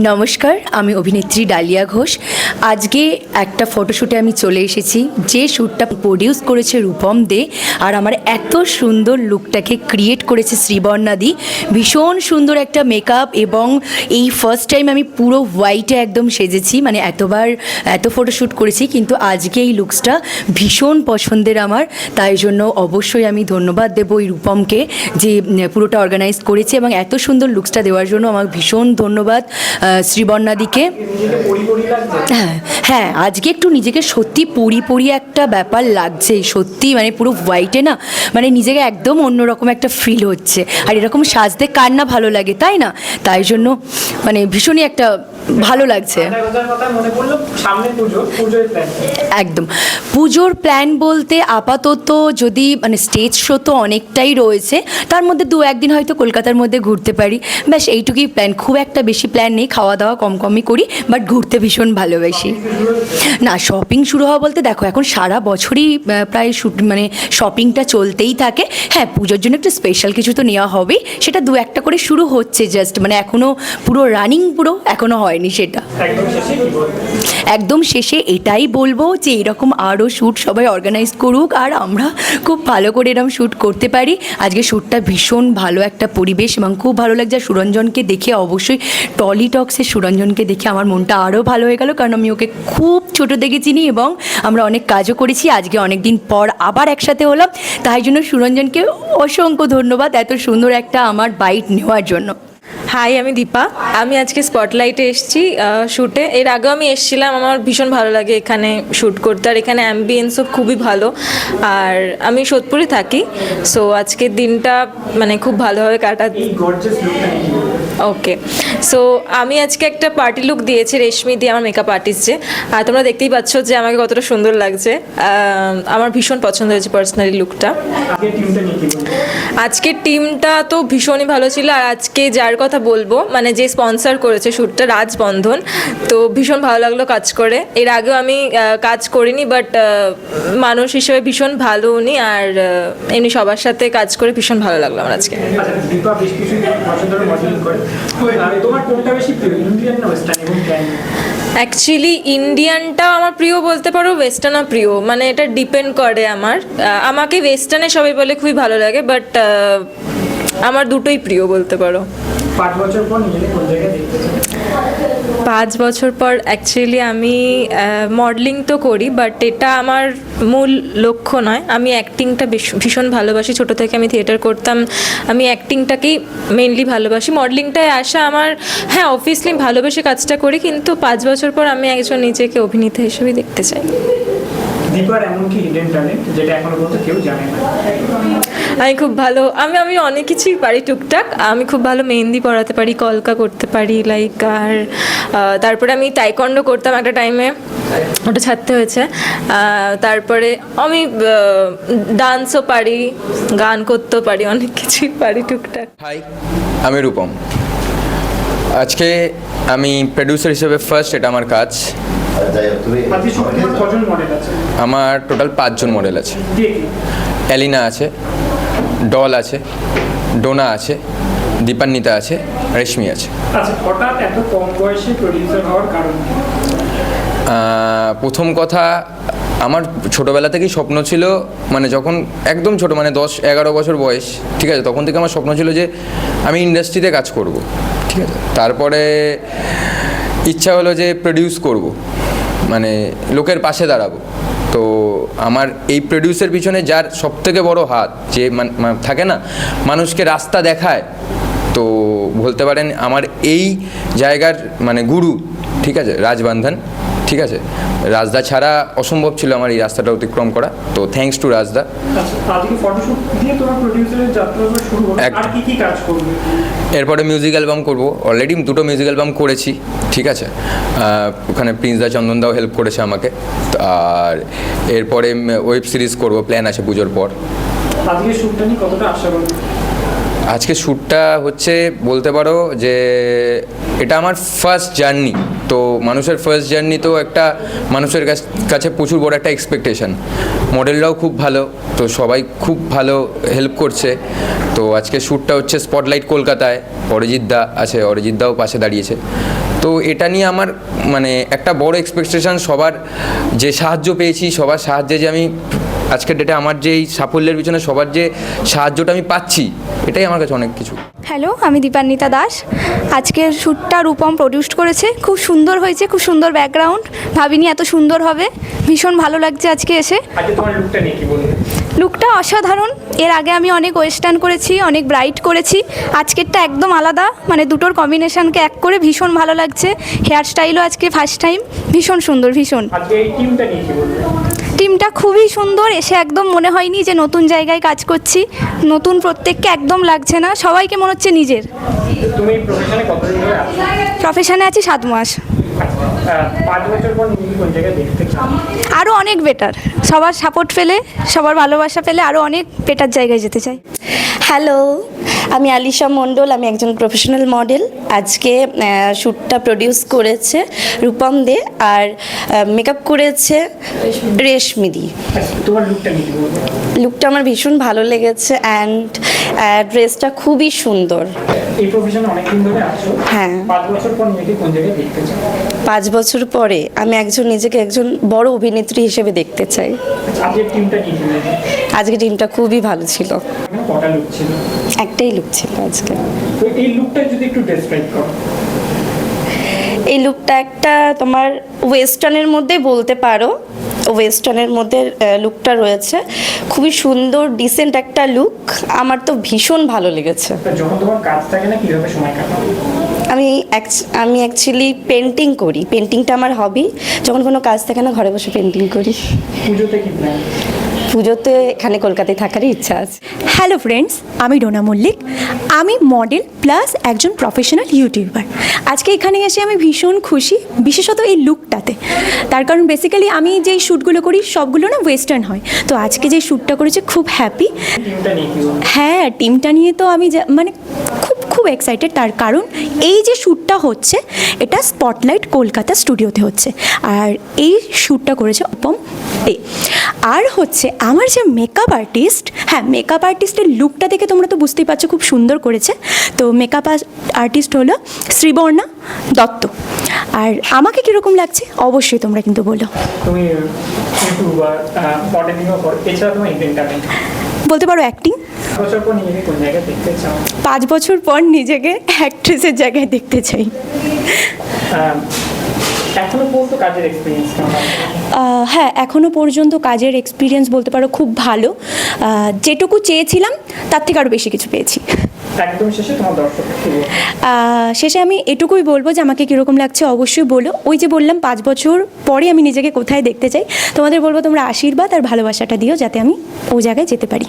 নমস্কার আমি অভিনেত্রী ডালিয়া ঘোষ। আজকে একটা ফটোশ্যুটে আমি চলে এসেছি। যে শ্যুটটা প্রডিউস করেছে রূপম দে আর আমার এত সুন্দর লুকটাকে ক্রিয়েট করেছে শ্রীবর্ণাদি ভীষণ সুন্দর একটা মেকআপ এবং এই ফার্স্ট টাইম আমি পুরো হোয়াইটে একদম সেজেছি। মানে এতবার এত ফটোশ্যুট করেছি, কিন্তু আজকে এই লুকসটা ভীষণ পছন্দের আমার। তাই জন্য অবশ্যই আমি ধন্যবাদ দেবো এই রূপমকে যে পুরোটা অর্গানাইজ করেছে এবং এত সুন্দর লুকসটা দেওয়ার জন্য আমার ভীষণ ধন্যবাদ শ্রীবর্ণাদিকে হ্যাঁ। হ্যাঁ। আজকে একটু নিজেকে সত্যি পরি পরি একটা ব্যাপার লাগছে সত্যি মানে পুরো হোয়াইটে না মানে নিজেকে একদম অন্যরকম একটা ফিল হচ্ছে। আর এরকম সাজতে কার না ভালো লাগে তাই না? তাই জন্য মানে ভীষণই একটা ভালো লাগছে। একদম। পুজোর প্ল্যান বলতে আপাতত যদি মানে স্টেজ শো তো অনেকটাই রয়েছে তার মধ্যে দু একদিন হয়তো কলকাতার মধ্যে ঘুরতে পারি। ব্যাস এইটুকুই প্ল্যান খুব একটা বেশি প্ল্যান নেই খাওয়া দাওয়া কম কমই করি বাট ঘুরতে ভীষণ ভালোবাসি। না শপিং শুরু হওয়া বলতে দেখো এখন সারা বছরই প্রায় শুট মানে শপিংটা চলতেই থাকে। হ্যাঁ পুজোর জন্য একটু স্পেশাল কিছু তো নেওয়া হবেই। সেটা দু একটা করে শুরু হচ্ছে জাস্ট মানে এখনও পুরো রানিং পুরো এখনও হয়নি সেটা। একদম শেষে একদম শেষে এটাই বলব যে এরকম আরও শ্যুট সবাই অর্গানাইজ করুক আর আমরা খুব ভালো করে এরকম শ্যুট করতে পারি। আজকে শ্যুটটা ভীষণ ভালো একটা পরিবেশ এবং খুব ভালো লাগছে। আর সুরঞ্জনকে দেখে অবশ্যই টলি টক্সের সুরঞ্জনকে দেখে আমার মনটা আরও ভালো হয়ে গেল কারণ আমি ওকে খুব ছোট থেকে চিনি এবং আমরা অনেক কাজও করেছি। আজকে অনেক দিন পর আবার একসাথে হলাম। তাই জন্য সুরঞ্জনকে অসংখ্য ধন্যবাদ এত সুন্দর একটা আমার বাইট নেওয়ার জন্য। হাই আমি দীপা। আমি আজকে স্পটলাইটে এসেছি শ্যুটে এর আগেও আমি এসেছিলাম আমার ভীষণ ভালো লাগে এখানে শ্যুট করতে। আর এখানে অ্যাম্বিয়েন্সও খুবই ভালো। আর আমি সোদপুরে থাকি সো আজকের দিনটা মানে খুব ভালোভাবে কাটা ওকে সো আমি আজকে একটা পার্টি লুক দিয়েছি রেশমি দিয়ে আমার মেকআপ আর্টিস্ট যে। আর তোমরা দেখতেই পাচ্ছ যে আমাকে কতটা সুন্দর লাগছে। আমার ভীষণ পছন্দ হয়েছে পার্সোনালি লুকটা আজকের টিমটা তো ভীষণই ভালো ছিল আর আজকে যার কথা বলব মানে যে স্পন্সর করেছে শ্যুটটা রাজবন্ধন তো ভীষণ ভালো লাগল কাজ করে। এর আগেও আমি কাজ করিনি বাট মানুষ হিসেবে ভীষণ ভালো উনি আর এমনি সবার সাথে কাজ করে ভীষণ ভালো লাগল আমার আজকে। অ্যাকচুয়ালি ইন্ডিয়ানটা আমার প্রিয় বলতে পারো, ওয়েস্টার্নও প্রিয়। মানে এটা ডিপেন্ড করে আমার। আমাকে ওয়েস্টার্নে সবাই বলে খুবই ভালো লাগে বাট আমার দুটোই প্রিয় বলতে পারো। পাঁচ বছর পর অ্যাকচুয়ালি আমি মডেলিং তো করি বাট এটা আমার মূল লক্ষ্য নয়। আমি অ্যাক্টিংটা ভীষণ ভালোবাসি। ছোটো থেকে আমি থিয়েটার করতাম। আমি অ্যাক্টিংটাকেই মেনলি ভালোবাসি। মডেলিংটায় আসা আমার হ্যাঁ অবভিয়াসলি ভালোবেসে কাজটা করি, কিন্তু পাঁচ বছর পর আমি একজন নিজেকে অভিনেতা হিসেবে দেখতে চাই। দীপার এমন কি হিডেন ট্যালেন্ট যেটা এখনও পর্যন্ত কেউ জানে না। আমি খুব ভালো আমি আমি অনেক কিছুই পারি টুকটাক আমি খুব ভালো মেহেন্দি পড়াতে পারি কলকা করতে পারি লাইক আর তারপরে আমি টাইকন্ডো করতাম একটা টাইমে ওটা ছাড়তে হয়েছে তারপরে আমি ডান্সও পারি গান করতেও পারি অনেক কিছুই পারি টুকটাক। হাই আমি রূপম। আজকে আমি প্রডিউসার হিসেবে ফার্স্ট এটা আমার কাজ। আমার টোটাল পাঁচজন মডেল আছে। অ্যালিনা আছে ডল আছে ডোনা আছে দীপান্বিতা আছে রেশমি আছে। আচ্ছা হঠাৎ এত কম বয়সে প্রডিউসার হওয়ার কারণ কি? আহ, প্রথম কথা আমার ছোটোবেলা থেকেই স্বপ্ন ছিল মানে যখন একদম ছোট মানে দশ এগারো বছর বয়স ঠিক আছে তখন থেকে আমার স্বপ্ন ছিল যে আমি ইন্ডাস্ট্রিতে কাজ করব ঠিক আছে। তারপরে ইচ্ছা হলো যে প্রডিউস করব। মানে লোকের পাশে দাঁড়াবো। তো আমার এই প্রডিউসের পিছনে যার সব থেকে বড় হাত, যে মানে থাকে না, মানুষকে রাস্তা দেখায়, তো বলতে পারেন আমার এই জায়গার মানে গুরু, ঠিক আছে, রাজবান্ধন ঠিক আছে। রাজদা ছাড়া অসম্ভব ছিল আমার এই রাস্তাটা অতিক্রম করা। তো থ্যাঙ্কস টু রাজদা। আচ্ছা এরপরে মিউজিক অ্যালবাম করব। অলরেডি দুটো মিউজিক অ্যালবাম করেছি ঠিক আছে। ওখানে প্রিন্স দা চন্দনদাও হেল্প করেছে আমাকে। আর এরপরে ওয়েব সিরিজ করব প্ল্যান আছে পুজোর পর। আজকে শ্যুটটা নিয়ে কতটা আশাবাদী আজকে শ্যুটটা হচ্ছে বলতে পারো যে এটা আমার ফার্স্ট জার্নি তো মানুষের ফার্স্ট জার্নি তো একটা মানুষের কাছ- প্রচুর বড় একটা এক্সপেকটেশন মডেলরাও খুব ভালো, তো সবাই খুব ভালো হেল্প করছে। তো আজকে শ্যুটটা হচ্ছে স্পটলাইট কলকাতায়, অরিজিৎ দা আছে, অরিজিৎ দাও পাশে দাঁড়িয়েছে। তো এটা নিয়ে আমার মানে একটা বড় এক্সপেকটেশন সবার যে সাহায্য পেয়েছি, সবার সাহায্যে যে আমি আজকের ডেটে আমার যে এই সাফল্যের পিছনে সবার যে সাহায্যটা আমি পাচ্ছি এটাই আমার কাছে অনেক কিছু। হ্যালো আমি দীপান্বিতা দাস। আজকের শ্যুটটা রূপম প্রডিউসড করেছে। খুব সুন্দর হয়েছে খুব সুন্দর ব্যাকগ্রাউন্ড ভাবিনি এত সুন্দর হবে। ভীষণ ভালো লাগছে আজকে এসে। লুকটা নিয়ে কি বলবে? লুকটা অসাধারণ। এর আগে আমি অনেক ওয়েস্টার্ন করেছি অনেক ব্রাইট করেছি। আজকেরটা একদম আলাদা। মানে দুটোর কম্বিনেশনকে এক করে ভীষণ ভালো লাগছে। হেয়ার স্টাইলও আজকে ফার্স্ট টাইম ভীষণ সুন্দর ভীষণ। আজকে এই টিমটা খুবই সুন্দর এসে একদম মনে হয়নি যে নতুন জায়গায় কাজ করছি। নতুন প্রত্যেককে একদম লাগছে না সবাইকে মনে হচ্ছে নিজের। প্রফেশনে আছো? সাত মাস। চাও? আরও অনেক বেটার সবার সাপোর্ট পেলে সবার ভালোবাসা পেলে আরও অনেক বেটার জায়গায় যেতে চাই। হ্যালো আমি আলিশা মণ্ডল আমি একজন প্রফেশনাল মডেল আজকে শ্যুটটা প্রডিউস করেছে রূপম দে আর মেকআপ করেছে রেশমি দি। আচ্ছা, তোমার লুকটা আমার ভীষণ ভালো লেগেছে অ্যান্ড ড্রেসটা খুবই সুন্দর। হ্যাঁ। পাঁচ বছর পর পাঁচ বছর আমি একজন নিজেকে একজন বড় অভিনেত্রী হিসেবে দেখতে চাই। আজকে টিমটা খুবই ভালো ছিল। একটাই লুক ছিল আজকে। এই লুকটা যদি একটু ডেসক্রাইব করো। এই লুকটা একটা তোমার ওয়েস্টার্নের মধ্যে বলতে পারো। ওয়েস্টার্নের মধ্যে লুকটা রয়েছে। খুবই সুন্দর ডিসেন্ট একটা লুক আমার তো ভীষণ ভালো লেগেছে। আমি আমি অ্যাকচুয়ালি পেন্টিং করি। পেন্টিংটা আমার হবি যখন কোনো কাজ থাকে না ঘরে বসে পেন্টিং করি। পুজোতে এখানে কলকাতায় থাকারই ইচ্ছা আছে। হ্যালো ফ্রেন্ডস আমি ডোনা মল্লিক। আমি মডেল প্লাস একজন প্রফেশনাল ইউটিউবার আজকে এখানে এসে আমি ভীষণ খুশি, বিশেষত এই লুকটাতে তার কারণ বেসিক্যালি আমি যেই শ্যুটগুলো করি, সবগুলো না ওয়েস্টার্ন হয়। তো আজকে যে শ্যুটটা করেছে, খুব হ্যাপি হ্যাঁ টিমটা নিয়ে তো আমি মানে খুব এক্সাইটেড তার কারণ এই যে শ্যুটটা হচ্ছে এটা স্পটলাইট কলকাতা স্টুডিওতে হচ্ছে। আর এই শ্যুটটা করেছে উপম দে আর হচ্ছে আমার যে মেকআপ আর্টিস্ট হ্যাঁ মেকআপ আর্টিস্টের লুকটা দেখে তোমরা তো বুঝতেই পারছ খুব সুন্দর করেছে। তো মেকআপ আর্টিস্ট হলো শ্রীবর্ণা দত্ত। আর আমাকে কীরকম লাগছে? অবশ্যই তোমরা কিন্তু বলো। তুমি বলতে পারো অ্যাক্টিং পাঁচ বছর পর নিজেকে অ্যাক্ট্রেসের জায়গায় দেখতে চাই। আহ, এখনও পর্যন্ত কাজের এক্সপিরিয়েন্স হ্যাঁ বলতে পারো খুব ভালো। যেটুকু চেয়েছিলাম তার থেকে আরও বেশি কিছু পেয়েছি। শেষে আমি এটুকুই বলব যে আমাকে কীরকম লাগছে অবশ্যই বলো। ওই যে বললাম পাঁচ বছর পরে আমি নিজেকে কোথায় দেখতে চাই তোমাদের বলব তোমরা আশীর্বাদ আর ভালোবাসাটা দিও যাতে আমি ওই জায়গায় যেতে পারি।